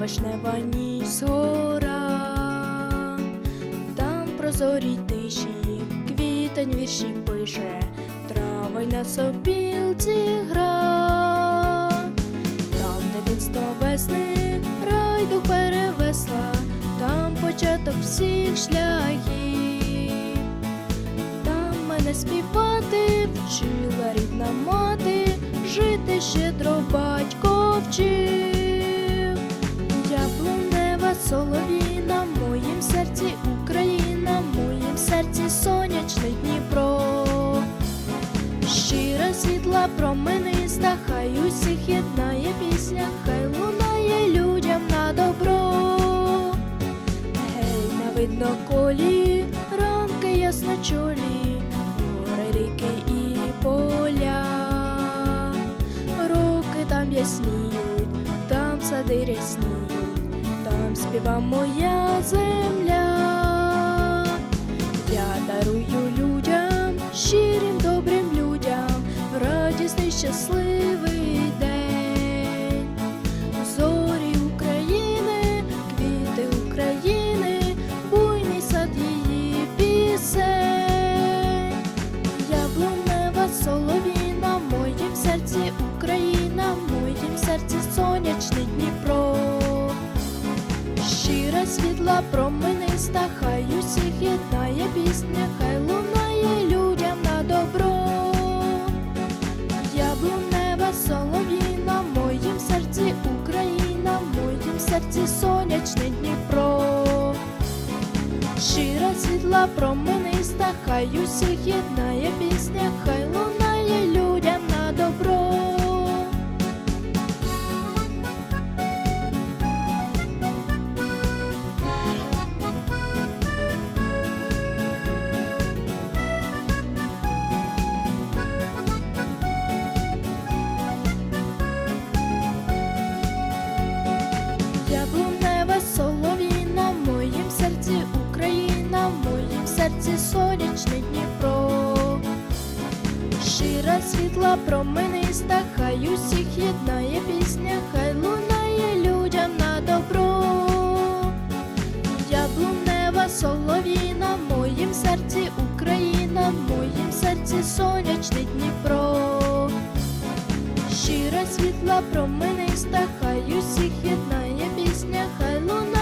вишнева ніч згора, там прозорій тиші, квітень вірші пише, травой на сопілці гра, там, де дитинство весни, райду перевесла, там початок всіх шляхів, там мене співати, вчила рідна мати, жити щедро батько вчив. Соловіна, в моїм серці Україна, в моїм серці сонячний Дніпро. Щира світла промениста, хай усіх єднає пісня, хай лунає людям на добро. Гей, на видно колі, ранки ясночолі, гори, ріки і поля. Руки там ясніють, там сади рясніють, там співа моя земля. Я дарую людям, щирим добрим людям, радісний щасливий день. Зорі України, квіти України, буйний сад її пісень. Яблунева соловіна, Щира світла промениста, хай усіх єднає пісня, хай лунає людям на добро. Яблунева світла промениста, хай усіх єднає пісня, хай лунає людям на добро, яблунева солов'їна, в моїм серці Україна, в моїм серці сонячний Дніпро, щира світла промениста, хай усіх єднає пісня, хай лунає.